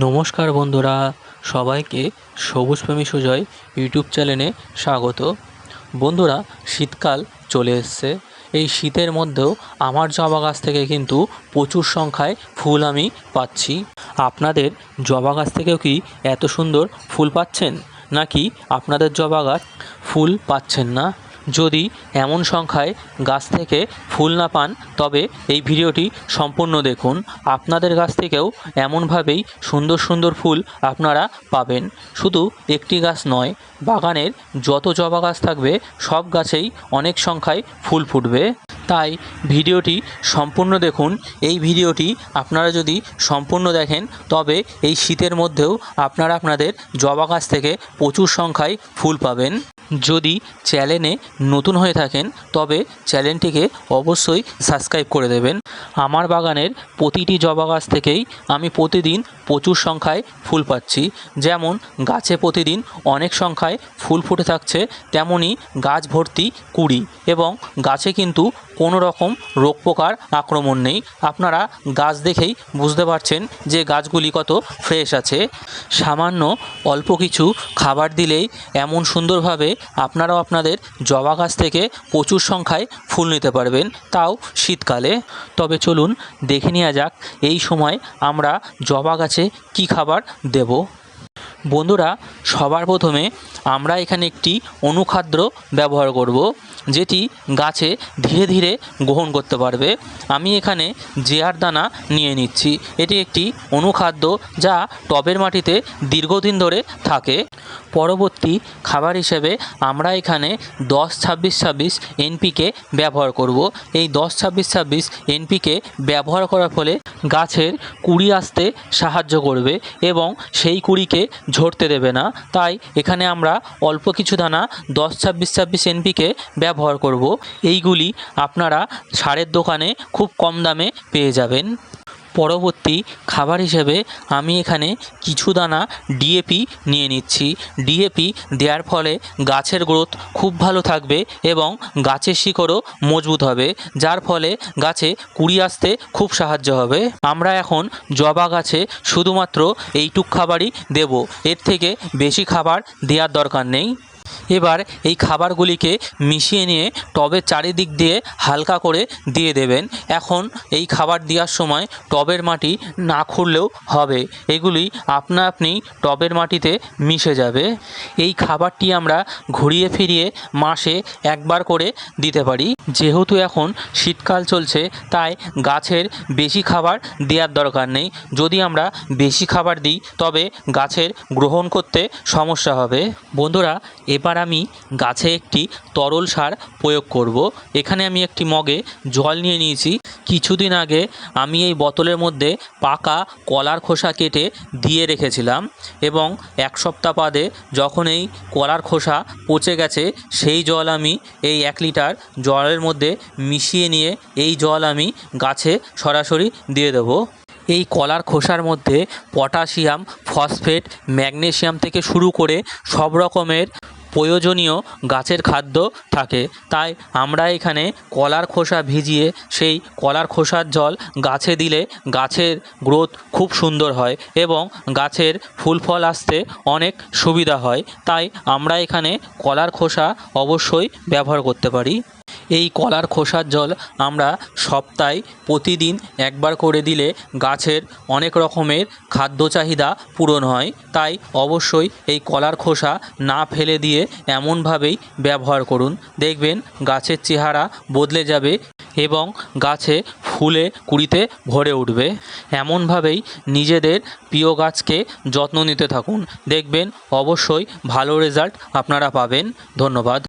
নমস্কার বন্ধুরা, সবাইকে সবুজ প্রেমী সুজয় ইউটিউব চ্যানেলে স্বাগত। বন্ধুরা, শীতকাল চলে এসছে। এই শীতের মধ্যেও আমার জবা গাছ থেকে কিন্তু প্রচুর সংখ্যায় ফুল আমি পাচ্ছি। আপনাদের জবা গাছ থেকেও কি এত সুন্দর ফুল পাচ্ছেন? নাকি আপনাদের জবা গাছ ফুল পাচ্ছেন না? যদি এমন সংখ্যায় গাছ থেকে ফুল না পান, তবে এই ভিডিওটি সম্পূর্ণ দেখুন। আপনাদের গাছ থেকেও এমনভাবেই সুন্দর সুন্দর ফুল আপনারা পাবেন। শুধু একটি গাছ নয়, বাগানের যত জবা গাছ থাকবে, সব গাছেই অনেক সংখ্যায় ফুল ফুটবে। তাই ভিডিওটি সম্পূর্ণ দেখুন। এই ভিডিওটি আপনারা যদি সম্পূর্ণ দেখেন, তবে এই শীতের মধ্যেও আপনারা আপনাদের জবা গাছ থেকে প্রচুর সংখ্যায় ফুল পাবেন। যদি চ্যানেলে নতুন হয়ে থাকেন, তবে চ্যানেলটিকে অবশ্যই সাবস্ক্রাইব করে দেবেন। আমার বাগানের প্রতিটি জবা গাছ থেকেই আমি প্রতিদিন প্রচুর সংখ্যায় ফুল পাচ্ছি। যেমন গাছে প্রতিদিন অনেক সংখ্যায় ফুল ফুটে থাকছে তেমনই গাছ ভর্তি কুড়ি এবং গাছে কিন্তু কোনো রকম রোগ পোকার আক্রমণ নেই। আপনারা গাছ দেখেই বুঝতে পারছেন যে গাছগুলি কত ফ্রেশ আছে। সামান্য অল্প কিছু খাবার দিলেই এমন সুন্দরভাবে আপনারাও আপনাদের জবা গাছ থেকে প্রচুর সংখ্যায় ফুল নিতে পারবেন, তাও শীতকালে। তবে চলুন দেখে নেওয়া যাক, এই সময় আমরা জবা গাছে কী খাবার দেব? বন্ধুরা, সবার প্রথমে আমরা এখানে একটি অনুখাদ্য ব্যবহার করব, যেটি গাছে ধীরে ধীরে গ্রহণ করতে পারবে। আমি এখানে জেয়ার দানা নিয়ে নিচ্ছি। এটি একটি অনুখাদ্য যা টবের মাটিতে দীর্ঘদিন ধরে থাকে। পরবর্তী খাবার হিসেবে আমরা এখানে দশ, ছাব্বিশ ছাব্বিশ এনপিকে ব্যবহার করব। এই দশ, ছাব্বিশ ছাব্বিশ এনপিকে ব্যবহার করার ফলে গাছের কুড়ি আসতে সাহায্য করবে এবং সেই কুড়িকে ঝরতে দেবে না। তাই এখানে আমরা অল্প কিছু দানা দশ, ছাব্বিশ ছাব্বিশ এনপিকে ব্যবহার করব। এইগুলি আপনারা সারের দোকানে খুব কম দামে পেয়ে যাবেন। পরবর্তী খাবার হিসেবে আমি এখানে কিছু দানা ডিএপি নিয়ে নিচ্ছি। ডিএপি দেওয়ার ফলে গাছের গ্রোথ খুব ভালো থাকবে এবং গাছের শিকড়ও মজবুত হবে, যার ফলে গাছে কুড়ি আসতে খুব সাহায্য হবে। আমরা এখন জবা গাছে শুধুমাত্র এইটুক খাবারই দেব, এর থেকে বেশি খাবার দেওয়ার দরকার নেই। এবার এই খাবারগুলিকে মিশিয়ে নিয়ে টবের চারিদিক দিয়ে হালকা করে দিয়ে দেবেন। এখন এই খাবার দেওয়ার সময় টবের মাটি না খুঁড়লেও হবে। এগুলি আপনা আপনি টবের মাটিতে মিশে যাবে। এই খাবারটি আমরা ঘুরিয়ে ফিরিয়ে মাসে একবার করে দিতে পারি। যেহেতু এখন শীতকাল চলছে, তাই গাছের বেশি খাবার দেওয়ার দরকার নেই। যদি আমরা বেশি খাবার দিই, তবে গাছের গ্রহণ করতে সমস্যা হবে। বন্ধুরা, এবার আমি গাছে একটি তরল সার প্রয়োগ করব। এখানে আমি একটি মগে জল নিয়ে নিয়েছি। কিছুদিন আগে আমি এই বোতলের মধ্যে পাকা কলার খোসা কেটে দিয়ে রেখেছিলাম এবং এক সপ্তাহ বাদে যখন এই কলার খোসা পচে গেছে, সেই জল আমি এই এক লিটার জলের মধ্যে মিশিয়ে নিয়ে এই জল আমি গাছে সরাসরি দিয়ে দেবো। এই কলার খোসার মধ্যে পটাশিয়াম, ফসফেট, ম্যাগনেশিয়াম থেকে শুরু করে সব রকমের প্রয়োজনীয় গাছের খাদ্য থাকে। তাই আমরা এখানে কলার খোসা ভিজিয়ে সেই কলার খোসার জল গাছে দিলে গাছের গ্রোথ খুব সুন্দর হয় এবং গাছের ফুল ফল আসতে অনেক সুবিধা হয়। তাই আমরা এখানে কলার খোসা অবশ্যই ব্যবহার করতে পারি। এই কলার খোসার জল আমরা সপ্তাহে প্রতিদিন একবার করে দিলে গাছের অনেক রকমের খাদ্য চাহিদা পূরণ হয়। তাই অবশ্যই এই কলার খোসা না ফেলে দিয়ে এমনভাবেই ব্যবহার করুন। দেখবেন গাছের চেহারা বদলে যাবে এবং গাছে ফুলে, কুড়িতে ভরে উঠবে। এমনভাবেই নিজেদের প্রিয় গাছকে যত্ন নিতে থাকুন। দেখবেন অবশ্যই ভালো রেজাল্ট আপনারা পাবেন। ধন্যবাদ।